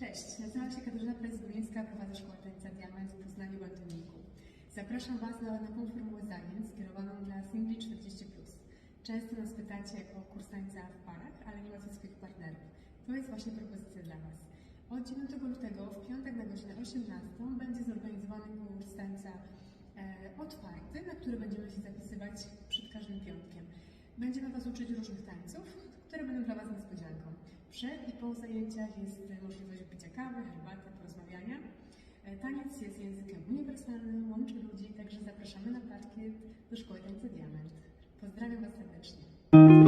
Cześć, nazywam się Katarzyna Prejs-Górnicka, prowadzę szkołę tańca Diament w Poznaniu w Antoniku. Zapraszam Was na nową formułę zajęć skierowaną dla singli 40+. Często nas pytacie o kurs tańca w parach, ale nie macie swoich partnerów. To jest właśnie propozycja dla Was. Od 9 lutego w piątek na godzinę 18 będzie zorganizowany kurs tańca e, otwarty, na który będziemy się zapisywać przed każdym piątkiem. Będziemy Was uczyć różnych tańców, które będą dla Was. Przed i po zajęciach jest możliwość picia kawy, herbaty, porozmawiania. E, Taniec jest językiem uniwersalnym, łączy ludzi, także zapraszamy na parkiet do Szkoły Tańca Diament. Pozdrawiam Was serdecznie.